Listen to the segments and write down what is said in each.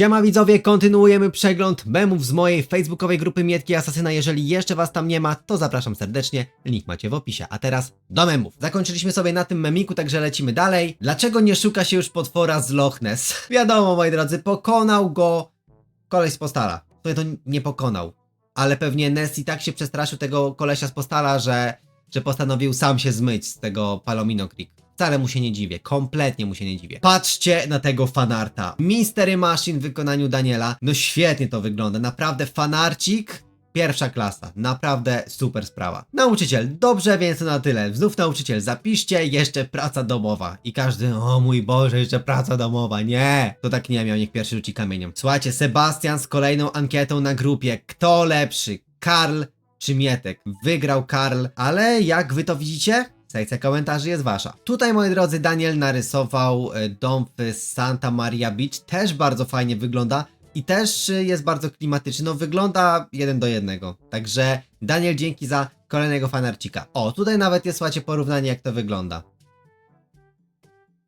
Siema widzowie, kontynuujemy przegląd memów z mojej facebookowej grupy Mietki Asasyna. Jeżeli jeszcze was tam nie ma, to zapraszam serdecznie, link macie w opisie. A teraz do memów. Zakończyliśmy sobie na tym memiku, także lecimy dalej. Dlaczego nie szuka się już potwora z Loch Ness? Wiadomo, moi drodzy, pokonał go koleś z Postala. To to nie pokonał. Ale pewnie Ness i tak się przestraszył tego kolesia z Postala, że, że postanowił sam się zmyć z tego Palomino Creek. Wcale mu się nie dziwię, kompletnie mu się nie dziwię. Patrzcie na tego fanarta. Mystery Machine w wykonaniu Daniela. No świetnie to wygląda, naprawdę fanarcik. Pierwsza klasa, naprawdę super sprawa. Nauczyciel, dobrze, więc to na tyle. Znów nauczyciel, zapiszcie jeszcze praca domowa. I każdy, o mój Boże, jeszcze praca domowa. Nie, to tak nie miał, niech pierwszy rzuci kamieniem. Słuchajcie, Sebastian z kolejną ankietą na grupie. Kto lepszy, Karl czy Mietek? Wygrał Karl, ale jak wy to widzicie? Sekcja komentarzy jest wasza. Tutaj, moi drodzy, Daniel narysował e, dom w Santa Maria Beach. Też bardzo fajnie wygląda i też e, jest bardzo klimatyczny. No, wygląda jeden do jednego. Także Daniel, dzięki za kolejnego fanarcika. O, tutaj nawet jest, słuchajcie, porównanie, jak to wygląda.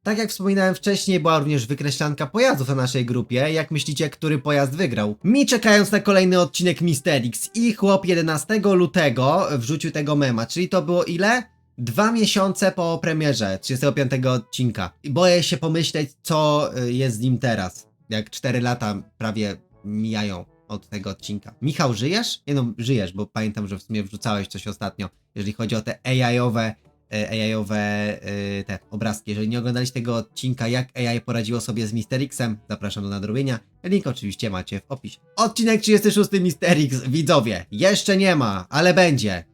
Tak jak wspominałem wcześniej, była również wykreślanka pojazdów na naszej grupie. Jak myślicie, który pojazd wygrał? Mi czekając na kolejny odcinek Misterix i chłop 11 lutego wrzucił tego mema, czyli to było ile? Dwa miesiące po premierze 35 odcinka. I boję się pomyśleć, co y, jest z nim teraz. Jak 4 lata prawie mijają od tego odcinka. Michał, żyjesz? Nie no, żyjesz, bo pamiętam, że w sumie wrzucałeś coś ostatnio, jeżeli chodzi o te AI-owe e, AI-owe e, te obrazki. Jeżeli nie oglądaliście tego odcinka, jak AI poradziło sobie z Misterixem, zapraszam do nadrobienia. Link oczywiście macie w opisie. Odcinek 36 Misterix, widzowie. Jeszcze nie ma, ale będzie.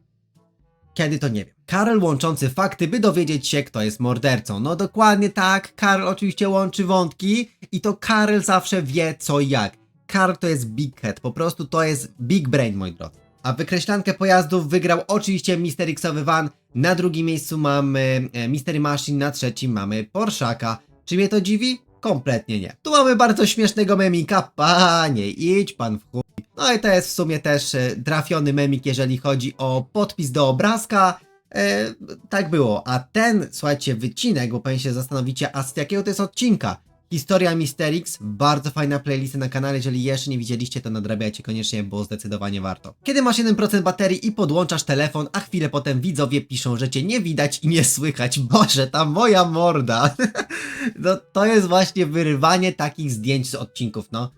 Kiedy to nie wiem. Karol łączący fakty, by dowiedzieć się, kto jest mordercą. No dokładnie tak, Karol oczywiście łączy wątki i to Karol zawsze wie co i jak. Karol to jest big head, po prostu to jest big brain, moi drodzy. A wykreślankę pojazdów wygrał oczywiście Misterixowy Van, na drugim miejscu mamy e, Mystery Machine, na trzecim mamy Porszaka. Czy mnie to dziwi? Kompletnie nie. Tu mamy bardzo śmiesznego memika, panie, idź pan w chuj. No i to jest w sumie też e, trafiony memik, jeżeli chodzi o podpis do obrazka. E, tak było. A ten, słuchajcie, wycinek, bo pewnie się zastanowicie, a z jakiego to jest odcinka? Historia Misterix, bardzo fajna playlista na kanale, jeżeli jeszcze nie widzieliście, to nadrabiajcie koniecznie, bo zdecydowanie warto. Kiedy masz 1% baterii i podłączasz telefon, a chwilę potem widzowie piszą, że cię nie widać i nie słychać, Boże, ta moja morda. no to jest właśnie wyrywanie takich zdjęć z odcinków, no.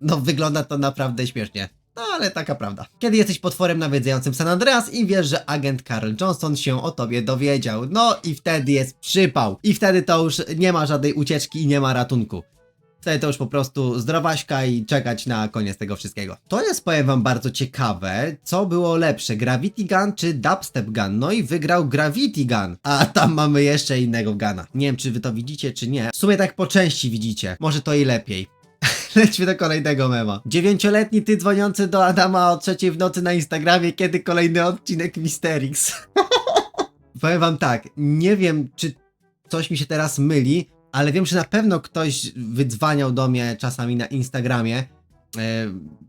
No wygląda to naprawdę śmiesznie. No ale taka prawda. Kiedy jesteś potworem nawiedzającym San Andreas i wiesz, że agent Carl Johnson się o tobie dowiedział. No i wtedy jest przypał. I wtedy to już nie ma żadnej ucieczki i nie ma ratunku. Wtedy to już po prostu zdrowaśka i czekać na koniec tego wszystkiego. To jest, powiem wam, bardzo ciekawe, co było lepsze, Gravity Gun czy Dubstep Gun? No i wygrał Gravity Gun, a tam mamy jeszcze innego Guna. Nie wiem, czy wy to widzicie, czy nie. W sumie tak po części widzicie, może to i lepiej. Lećmy do kolejnego mema. Dziewięcioletni ty dzwoniący do Adama o trzeciej w nocy na Instagramie, kiedy kolejny odcinek Misterix. Powiem wam tak, nie wiem czy coś mi się teraz myli, ale wiem, że na pewno ktoś wydzwaniał do mnie czasami na Instagramie. E,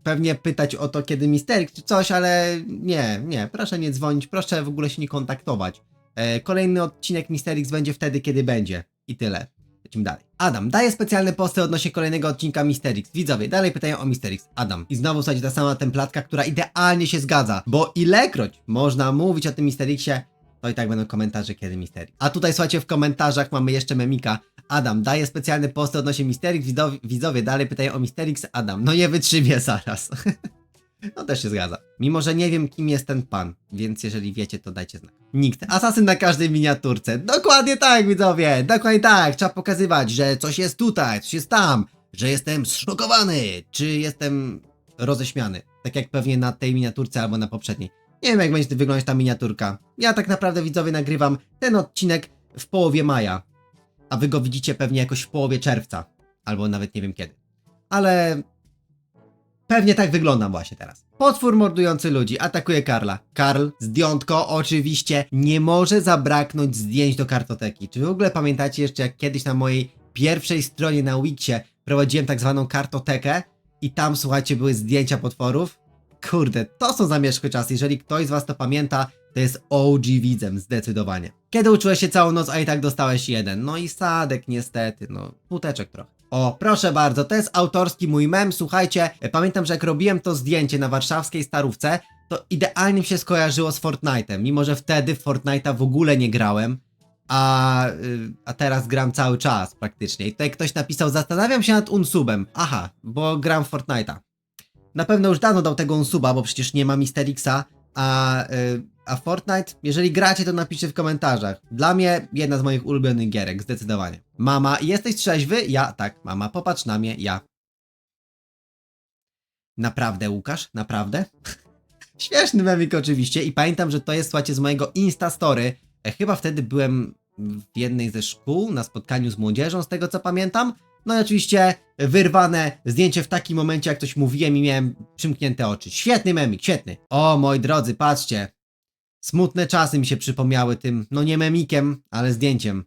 pewnie pytać o to, kiedy Misterix czy coś, ale nie, nie, proszę nie dzwonić, proszę w ogóle się nie kontaktować. E, kolejny odcinek Misterix będzie wtedy, kiedy będzie. I tyle. Lecimy dalej. Adam daje specjalne posty odnośnie kolejnego odcinka Misterix. Widzowie dalej pytają o Misterix. Adam. I znowu słuchajcie ta sama templatka, która idealnie się zgadza. Bo ilekroć można mówić o tym Misterixie, to i tak będą komentarze kiedy Misterix. A tutaj słuchajcie w komentarzach mamy jeszcze memika. Adam daje specjalne posty odnośnie Misterix. Widzowie, dalej pytają o Misterix. Adam. No nie wytrzymię zaraz. No też się zgadza. Mimo, że nie wiem kim jest ten pan, więc jeżeli wiecie, to dajcie znak. Nikt. Asasyn na każdej miniaturce. Dokładnie tak, widzowie. Dokładnie tak. Trzeba pokazywać, że coś jest tutaj, coś jest tam, że jestem zszokowany, czy jestem roześmiany. Tak jak pewnie na tej miniaturce albo na poprzedniej. Nie wiem, jak będzie wyglądać ta miniaturka. Ja tak naprawdę, widzowie, nagrywam ten odcinek w połowie maja. A wy go widzicie pewnie jakoś w połowie czerwca. Albo nawet nie wiem kiedy. Ale Pewnie tak wyglądam właśnie teraz. Potwór mordujący ludzi atakuje Karla. Karl, zdjątko oczywiście, nie może zabraknąć zdjęć do kartoteki. Czy w ogóle pamiętacie jeszcze jak kiedyś na mojej pierwszej stronie na Wixie prowadziłem tak zwaną kartotekę i tam słuchajcie były zdjęcia potworów? Kurde, to są zamierzchłe czasy. Jeżeli ktoś z was to pamięta, to jest OG widzem, zdecydowanie. Kiedy uczyłeś się całą noc, a i tak dostałeś jeden? No i sadek niestety, no, puteczek trochę. O, proszę bardzo, to jest autorski mój mem, słuchajcie, e, pamiętam, że jak robiłem to zdjęcie na warszawskiej starówce, to idealnie mi się skojarzyło z Fortnite'em, mimo że wtedy w Fortnite'a w ogóle nie grałem, a, y, a teraz gram cały czas praktycznie. I tutaj ktoś napisał, zastanawiam się nad unsubem. Aha, bo gram w Fortnite'a. Na pewno już dawno dał tego unsuba, bo przecież nie ma Mister Xa, a, y, a Fortnite, jeżeli gracie, to napiszcie w komentarzach. Dla mnie jedna z moich ulubionych gierek, zdecydowanie. Mama, jesteś trzeźwy? Ja, tak, mama, popatrz na mnie, ja. Naprawdę, Łukasz? Naprawdę? Śmieszny memik oczywiście i pamiętam, że to jest, słuchajcie, z mojego Instastory. E, Chyba wtedy byłem w jednej ze szkół na spotkaniu z młodzieżą, z tego co pamiętam. No i oczywiście wyrwane zdjęcie w takim momencie, jak ktoś mówiłem i miałem przymknięte oczy. Świetny memik, świetny. O, moi drodzy, patrzcie. Smutne czasy mi się przypomniały tym, no nie memikiem, ale zdjęciem.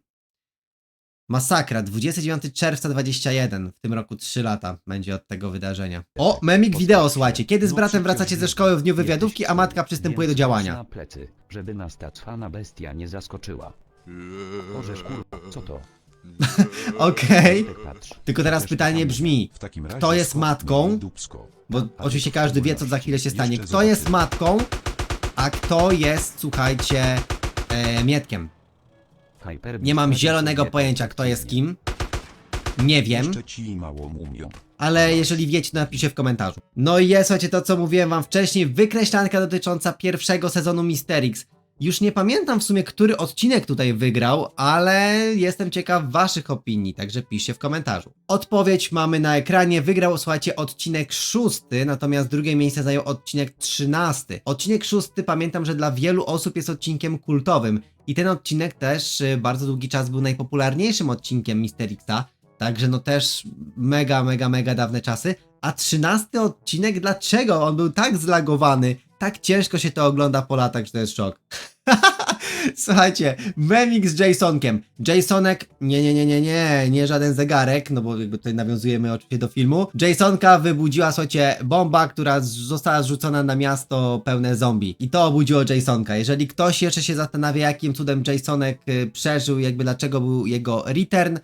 Masakra, 29 czerwca 21, w tym roku 3 lata będzie od tego wydarzenia. O, memik wideo, słuchajcie, kiedy z bratem wracacie ze szkoły w dniu wywiadówki, a matka przystępuje do działania. Na plecy, żeby nas ta cwana bestia nie zaskoczyła. Orzesz kurwa, co to? Okej, tylko teraz pytanie brzmi, W takim razie Kto jest matką? mówi Dubsko? bo oczywiście każdy wie, co za chwilę się stanie. Kto jest matką, a kto jest, słuchajcie, e, Mietkiem. Hyper Nie mam zielonego pojęcia, kto jest kim. Nie wiem. Jeszcze ci mało mumią. ale jeżeli wiecie, to napiszcie w komentarzu. No i jest, słuchajcie, to co mówiłem wam wcześniej, wykreślanka dotycząca pierwszego sezonu Misterix. Już nie pamiętam w sumie, który odcinek tutaj wygrał, ale jestem ciekaw waszych opinii, także piszcie w komentarzu. Odpowiedź mamy na ekranie, wygrał, słuchajcie, odcinek szósty, natomiast drugie miejsce zajął odcinek trzynasty. Odcinek szósty pamiętam, że dla wielu osób jest odcinkiem kultowym i ten odcinek też y, bardzo długi czas był najpopularniejszym odcinkiem Misterixa, Także no też mega, mega, mega dawne czasy. A trzynasty odcinek, dlaczego? On był tak zlagowany, tak ciężko się to ogląda po latach, że to jest szok. Słuchajcie, memik z Jasonkiem. Jasonek, nie, nie, nie, nie, nie, nie żaden zegarek, no bo jakby tutaj nawiązujemy oczywiście do filmu. Jasonka wybudziła, słuchajcie, bomba, która została zrzucona na miasto pełne zombie. I to obudziło Jasonka. Jeżeli ktoś jeszcze się zastanawia, jakim cudem Jasonek y, przeżył, jakby dlaczego był jego return,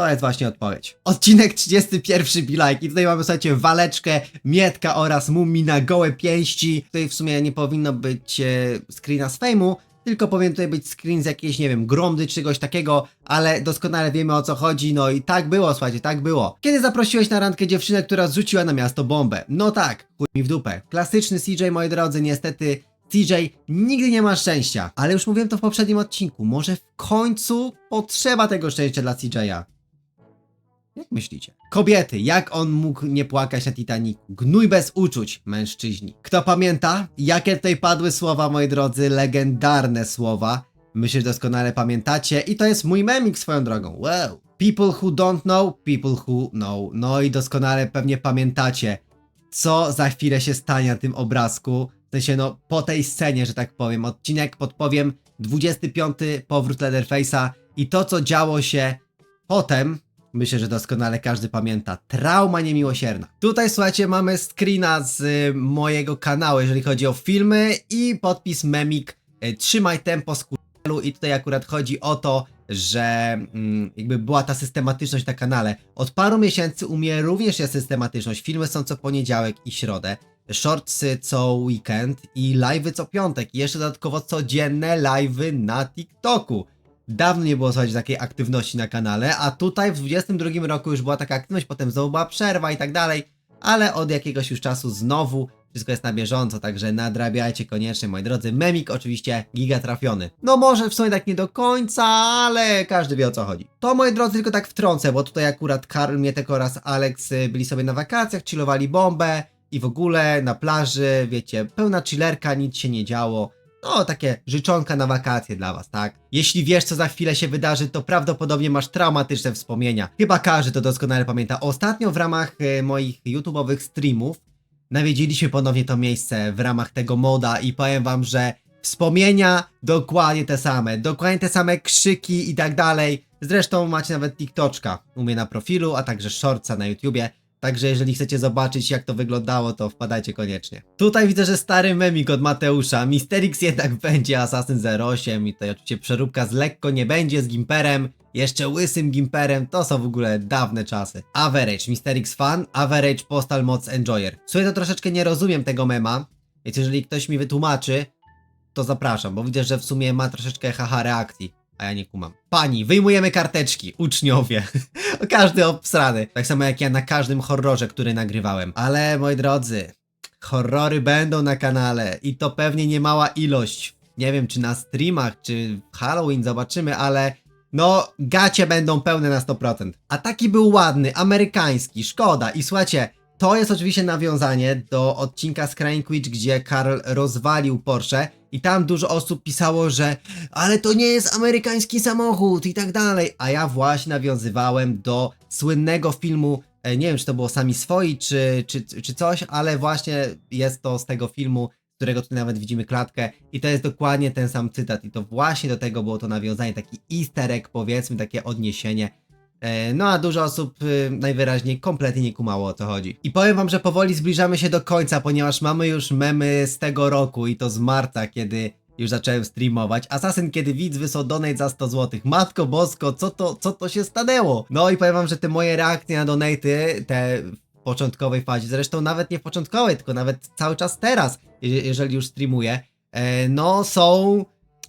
to jest właśnie odpowiedź. Odcinek 31 Bilajk i tutaj mamy słuchajcie waleczkę, Mietka oraz Mumi na gołe pięści. Tutaj w sumie nie powinno być e, screena z fejmu, tylko powinien tutaj być screen z jakiejś, nie wiem, gromdy czy czegoś takiego, ale doskonale wiemy o co chodzi, no i tak było, słuchajcie, tak było. Kiedy zaprosiłeś na randkę dziewczynę, która zrzuciła na miasto bombę? No tak, chuj mi w dupę. Klasyczny CJ, moi drodzy, niestety CJ nigdy nie ma szczęścia, ale już mówiłem to w poprzednim odcinku, może w końcu potrzeba tego szczęścia dla CJ'a. Jak myślicie? Kobiety, jak on mógł nie płakać na Titanicu? Gnój bez uczuć, mężczyźni. Kto pamięta? Jakie tutaj padły słowa, moi drodzy, legendarne słowa. Myślę, że doskonale pamiętacie i to jest mój memik swoją drogą. Wow. People who don't know, people who know. No i doskonale pewnie pamiętacie, co za chwilę się stanie na tym obrazku. W sensie, no, po tej scenie, że tak powiem. Odcinek, podpowiem, 25. powrót Leatherface'a i to, co działo się potem, Myślę, że doskonale każdy pamięta. Trauma niemiłosierna. Tutaj słuchajcie, mamy screena z y, mojego kanału, jeżeli chodzi o filmy i podpis memik y, Trzymaj tempo z kurelu i tutaj akurat chodzi o to, że mm, jakby była ta systematyczność na kanale. Od paru miesięcy u mnie również jest systematyczność. Filmy są co poniedziałek i środę. Shortsy co weekend i live'y co piątek. I jeszcze dodatkowo codzienne live'y na TikToku. Dawno nie było słuchać takiej aktywności na kanale, a tutaj w 22 roku już była taka aktywność, potem znowu była przerwa i tak dalej, ale od jakiegoś już czasu znowu wszystko jest na bieżąco, także nadrabiajcie koniecznie, moi drodzy. Memik oczywiście giga trafiony. No może w sumie tak nie do końca, ale każdy wie o co chodzi. To moi drodzy tylko tak wtrącę, bo tutaj akurat Karl, Mietek oraz Alex y, byli sobie na wakacjach, chillowali bombę i w ogóle na plaży, wiecie, pełna chillerka, nic się nie działo. No, takie życzonka na wakacje dla was, tak? Jeśli wiesz, co za chwilę się wydarzy, to prawdopodobnie masz traumatyczne wspomnienia. Chyba każdy to doskonale pamięta. Ostatnio w ramach e, moich YouTube'owych streamów nawiedziliśmy ponownie to miejsce w ramach tego moda i powiem wam, że wspomnienia dokładnie te same, dokładnie te same krzyki i tak dalej. Zresztą macie nawet TikToczka u mnie na profilu, a także shortsa na YouTubie. Także jeżeli chcecie zobaczyć jak to wyglądało, to wpadajcie koniecznie. Tutaj widzę, że stary memik od Mateusza. Misterix jednak będzie Assassin 08 i tutaj oczywiście przeróbka z lekko nie będzie, z Gimperem. Jeszcze łysym Gimperem, to są w ogóle dawne czasy. Average, Misterix fan, Average Postal Mods Enjoyer. Sumie to troszeczkę nie rozumiem tego mema, więc jeżeli ktoś mi wytłumaczy, to zapraszam, bo widzę, że w sumie ma troszeczkę haha reakcji, a ja nie kumam. Pani, wyjmujemy karteczki, uczniowie. Każdy obsrany. Tak samo jak ja na każdym horrorze, który nagrywałem. Ale moi drodzy, horrory będą na kanale i to pewnie niemała ilość. Nie wiem, czy na streamach, czy Halloween zobaczymy, ale no, gacie będą pełne na 100%. A taki był ładny, amerykański, szkoda. I słuchajcie, to jest oczywiście nawiązanie do odcinka z Witch, gdzie Karl rozwalił Porsche i tam dużo osób pisało, że ale to nie jest amerykański samochód i tak dalej. A ja właśnie nawiązywałem do słynnego filmu, e, nie wiem czy to było Sami Swoi czy, czy, czy coś, ale właśnie jest to z tego filmu, którego tutaj nawet widzimy klatkę i to jest dokładnie ten sam cytat i to właśnie do tego było to nawiązanie, taki easter egg powiedzmy, takie odniesienie. E, No a dużo osób y, najwyraźniej kompletnie nie kumało o co chodzi. I powiem wam, że powoli zbliżamy się do końca, ponieważ mamy już memy z tego roku i to z marca, kiedy już zacząłem streamować. Assassin, kiedy widz wysłał donate za 100 zł. Matko bosko, co to, co to się stanęło? No i powiem wam, że te moje reakcje na donaty, te w początkowej fazie, zresztą nawet nie w początkowej, tylko nawet cały czas teraz, je- jeżeli już streamuję, e, no są,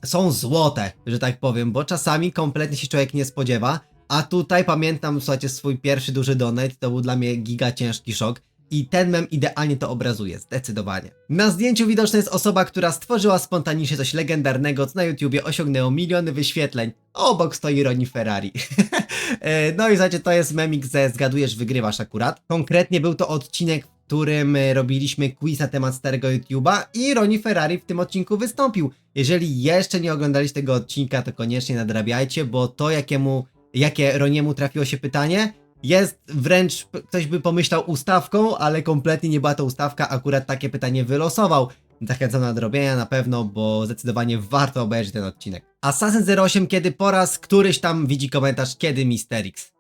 są złote, że tak powiem, bo czasami kompletnie się człowiek nie spodziewa, a tutaj pamiętam, słuchajcie, swój pierwszy duży donate, to był dla mnie giga ciężki szok. I ten mem idealnie to obrazuje, zdecydowanie. Na zdjęciu widoczna jest osoba, która stworzyła spontanicznie coś legendarnego, co na YouTubie osiągnęło miliony wyświetleń. Obok stoi Roni Ferrari. E, no i słuchajcie, to jest memik ze Zgadujesz, wygrywasz akurat. Konkretnie był to odcinek, w którym e, robiliśmy quiz na temat starego YouTuba i Roni Ferrari w tym odcinku wystąpił. Jeżeli jeszcze nie oglądaliście tego odcinka, to koniecznie nadrabiajcie, bo to jakiemu, jakie Roniemu trafiło się pytanie, jest wręcz, ktoś by pomyślał ustawką, ale kompletnie nie była to ustawka, akurat takie pytanie wylosował. Zachęcam do nadrobienia na pewno, bo zdecydowanie warto obejrzeć ten odcinek. Assassin 08, kiedy po raz któryś tam widzi komentarz, kiedy Misterix.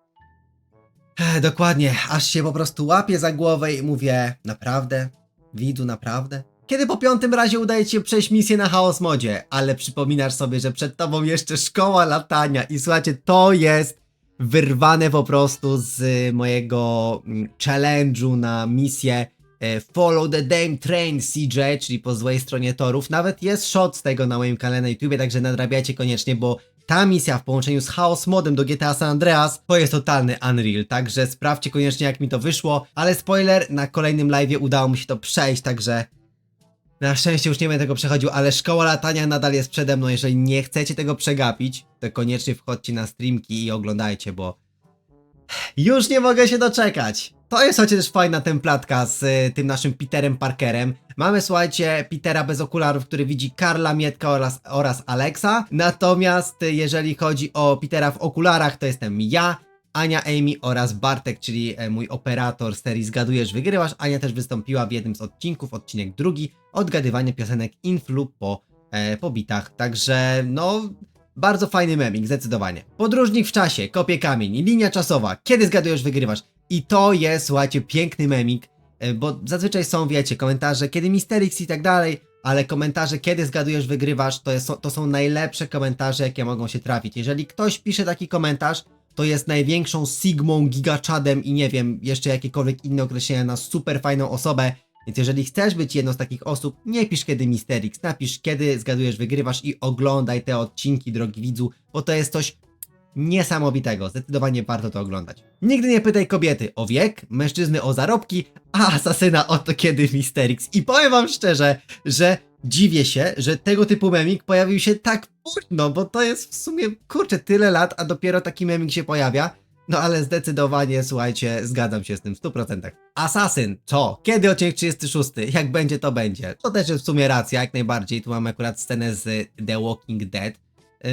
Ech, dokładnie, aż się po prostu łapię za głowę i mówię, naprawdę? Widzu, naprawdę? Kiedy po piątym razie udaje ci się przejść misję na chaos modzie, ale przypominasz sobie, że przed tobą jeszcze szkoła latania i słuchajcie, to jest wyrwane po prostu z mojego mm, challenge'u na misję e, Follow the Damn Train CJ, czyli po złej stronie torów. Nawet jest shot z tego na moim kanale na YouTube, także nadrabiajcie koniecznie, bo ta misja w połączeniu z Chaos Modem do GTA San Andreas to jest totalny Unreal, także sprawdźcie koniecznie jak mi to wyszło, ale spoiler, na kolejnym live'ie udało mi się to przejść, także na szczęście już nie będę tego przechodził, ale szkoła latania nadal jest przede mną. Jeżeli nie chcecie tego przegapić, to koniecznie wchodźcie na streamki i oglądajcie, bo już nie mogę się doczekać. To jest chociaż fajna templatka z y, tym naszym Peterem Parkerem. Mamy, słuchajcie, Petera bez okularów, który widzi Karla, Mietka oraz, oraz Alexa. Natomiast y, jeżeli chodzi o Petera w okularach, to jestem ja, Ania, Amy oraz Bartek, czyli e, mój operator serii Zgadujesz, Wygrywasz. Ania też wystąpiła w jednym z odcinków, odcinek drugi, odgadywanie piosenek Influ po, e, po bitach. Także, no, bardzo fajny memik, zdecydowanie. Podróżnik w czasie, kopie kamień, linia czasowa, kiedy zgadujesz, wygrywasz. I to jest, słuchajcie, piękny memik, e, bo zazwyczaj są, wiecie, komentarze, kiedy Misterix i tak dalej, ale komentarze, kiedy zgadujesz, wygrywasz, to, jest, to są najlepsze komentarze, jakie mogą się trafić. Jeżeli ktoś pisze taki komentarz, to jest największą sigmą, gigaczadem i nie wiem, jeszcze jakiekolwiek inne określenia na super fajną osobę. Więc jeżeli chcesz być jedną z takich osób, nie pisz kiedy Misterix, napisz kiedy zgadujesz, wygrywasz i oglądaj te odcinki, drogi widzu, bo to jest coś niesamowitego. Zdecydowanie warto to oglądać. Nigdy nie pytaj kobiety o wiek, mężczyzny o zarobki, a asasyna o to kiedy Misterix. I powiem wam szczerze, że dziwię się, że tego typu memik pojawił się tak późno, bo to jest w sumie, kurczę, tyle lat, a dopiero taki memik się pojawia. No ale zdecydowanie, słuchajcie, zgadzam się z tym w 100%. Assassin, co? Kiedy odcinek 36? Jak będzie, to będzie. To też jest w sumie racja, jak najbardziej. Tu mamy akurat scenę z The Walking Dead.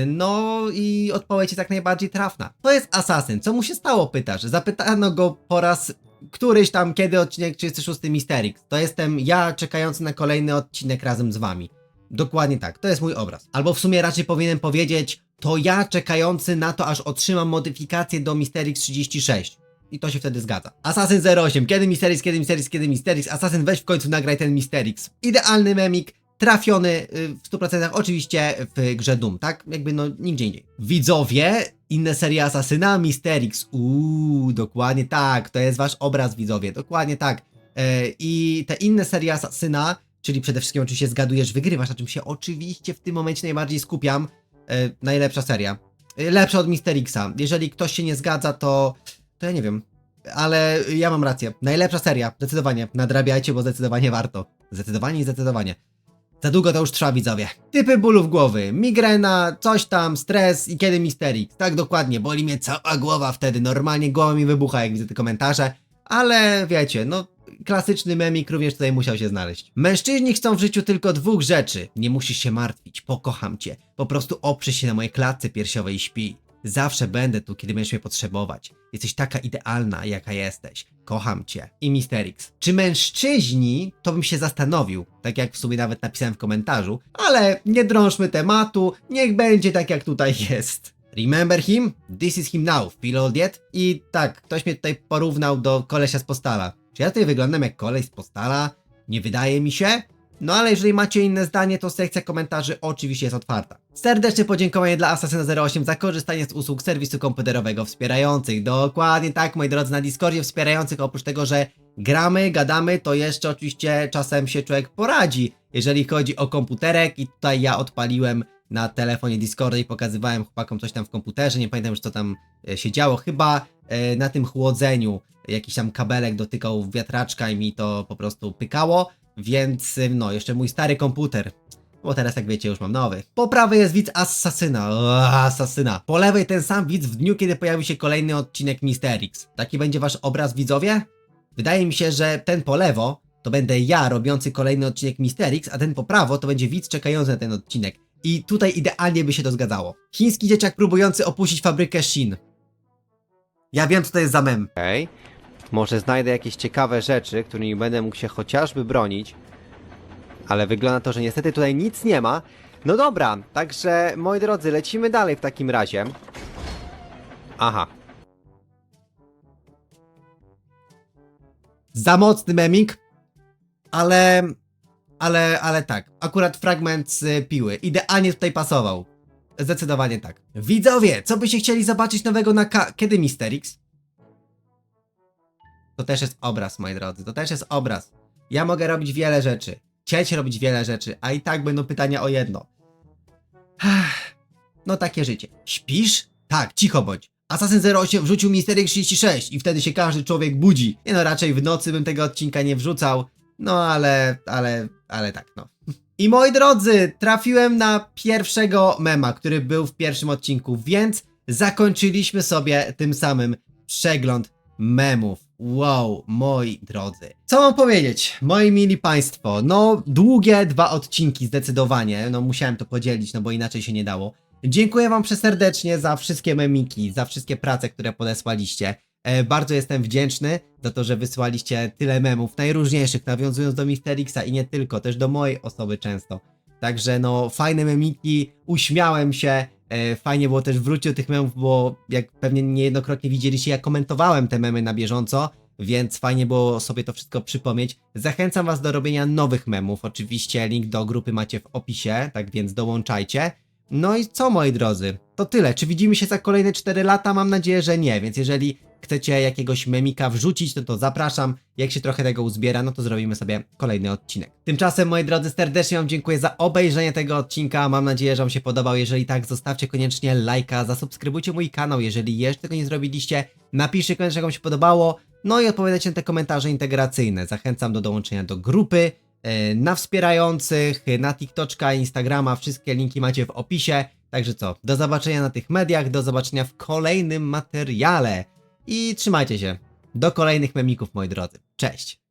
No i odpowiedź jest jak najbardziej trafna. To jest Assassin. Co mu się stało, pytasz? Zapytano go po raz któryś tam, kiedy odcinek 36 Misterix. To jestem ja czekający na kolejny odcinek razem z wami. Dokładnie tak, to jest mój obraz. Albo w sumie raczej powinienem powiedzieć, to ja czekający na to, aż otrzymam modyfikację do Misterix 36. I to się wtedy zgadza. Assassin 08, kiedy Misterix, kiedy Misterix, kiedy Misterix. Assassin weź w końcu nagraj ten Misterix. Idealny memik, trafiony y, w 100% oczywiście w grze Doom, tak? Jakby no nigdzie indziej. Widzowie, inne serie Asasyna, Misterix. Uuu, dokładnie tak, to jest wasz obraz widzowie, dokładnie tak. E, I te inne serie Asasyna, czyli przede wszystkim oczywiście zgadujesz, wygrywasz, na czym się oczywiście w tym momencie najbardziej skupiam. E, najlepsza seria. E, Lepsza od Misterixa. Jeżeli ktoś się nie zgadza, to, to ja nie wiem. Ale ja mam rację. Najlepsza seria, zdecydowanie. Nadrabiajcie, bo zdecydowanie warto. Zdecydowanie i zdecydowanie. Za długo to już trwa, widzowie. Typy bólów głowy, migrena, coś tam, stres i kiedy Misterix. Tak dokładnie, boli mnie cała głowa wtedy. Normalnie głowa mi wybucha, jak widzę te komentarze. Ale wiecie, no klasyczny memik również tutaj musiał się znaleźć. Mężczyźni chcą w życiu tylko dwóch rzeczy. Nie musisz się martwić, pokocham cię. Po prostu oprzyj się na mojej klatce piersiowej i śpi. Zawsze będę tu, kiedy będziesz mnie potrzebować. Jesteś taka idealna, jaka jesteś. Kocham cię. I Misterix. Czy mężczyźni, to bym się zastanowił, tak jak w sumie nawet napisałem w komentarzu, ale nie drążmy tematu, niech będzie tak jak tutaj jest. Remember him? This is him now. Feel all yet? I tak, ktoś mnie tutaj porównał do kolesia z Postala. Czy ja tutaj wyglądam jak koleś z Postala? Nie wydaje mi się? No ale jeżeli macie inne zdanie, to sekcja komentarzy oczywiście jest otwarta. Serdeczne podziękowanie dla Assassina 08 za korzystanie z usług serwisu komputerowego wspierających. Dokładnie tak, moi drodzy, na Discordzie wspierających, oprócz tego, że gramy, gadamy, to jeszcze oczywiście czasem się człowiek poradzi, jeżeli chodzi o komputerek i tutaj ja odpaliłem na telefonie Discorda i pokazywałem chłopakom coś tam w komputerze, nie pamiętam już co tam e, się działo, chyba e, na tym chłodzeniu jakiś tam kabelek dotykał wiatraczka i mi to po prostu pykało, więc y, no, jeszcze mój stary komputer. Bo teraz, jak wiecie, już mam nowy. Po prawej jest widz Assasyna. O, Asasyna. Po lewej ten sam widz w dniu, kiedy pojawi się kolejny odcinek Misterix. Taki będzie wasz obraz, widzowie? Wydaje mi się, że ten po lewo to będę ja robiący kolejny odcinek Misterix, a ten po prawo to będzie widz czekający na ten odcinek. I tutaj idealnie by się to zgadzało. Chiński dzieciak próbujący opuścić fabrykę Shin. Ja wiem, co to jest za mem. Okej. Może znajdę jakieś ciekawe rzeczy, którymi będę mógł się chociażby bronić. Ale wygląda to, że niestety tutaj nic nie ma. No dobra, także moi drodzy, lecimy dalej w takim razie. Aha. Za mocny memik, ale, ale, ale tak. Akurat fragment z piły idealnie tutaj pasował. Zdecydowanie tak. Widzowie, co byście chcieli zobaczyć nowego na K... Kiedy Misterix? To też jest obraz, moi drodzy. To też jest obraz. Ja mogę robić wiele rzeczy. Chcieć robić wiele rzeczy, a i tak będą pytania o jedno. No takie życie. Śpisz? Tak, cicho bądź. Assassin 08 wrzucił Misterix 36 i wtedy się każdy człowiek budzi. Nie no, raczej w nocy bym tego odcinka nie wrzucał. No ale, ale, ale tak no. I moi drodzy, trafiłem na pierwszego mema, który był w pierwszym odcinku, więc zakończyliśmy sobie tym samym przegląd memów. Wow, moi drodzy. Co mam powiedzieć, moi mili państwo? No, długie dwa odcinki zdecydowanie. No, musiałem to podzielić, no bo inaczej się nie dało. Dziękuję wam przeserdecznie za wszystkie memiki, za wszystkie prace, które podesłaliście. E, bardzo jestem wdzięczny za to, że wysłaliście tyle memów, najróżniejszych, nawiązując do Misterixa i nie tylko, też do mojej osoby często. Także no, fajne memiki, uśmiałem się, fajnie było też wrócić do tych memów, bo jak pewnie niejednokrotnie widzieliście, ja komentowałem te memy na bieżąco, więc fajnie było sobie to wszystko przypomnieć. Zachęcam was do robienia nowych memów, oczywiście link do grupy macie w opisie, tak więc dołączajcie. No i co moi drodzy, to tyle. Czy widzimy się za kolejne 4 lata? Mam nadzieję, że nie, więc jeżeli chcecie jakiegoś memika wrzucić, to to zapraszam. Jak się trochę tego uzbiera, no to zrobimy sobie kolejny odcinek. Tymczasem, moi drodzy, serdecznie Wam dziękuję za obejrzenie tego odcinka. Mam nadzieję, że Wam się podobał. Jeżeli tak, zostawcie koniecznie lajka, zasubskrybujcie mój kanał, jeżeli jeszcze tego nie zrobiliście. Napiszcie koniecznie, jak Wam się podobało. No i odpowiadajcie na te komentarze integracyjne. Zachęcam do dołączenia do grupy na wspierających, na TikToczka, Instagrama. Wszystkie linki macie w opisie. Także co, do zobaczenia na tych mediach, do zobaczenia w kolejnym materiale. I trzymajcie się. Do kolejnych memików, moi drodzy. Cześć!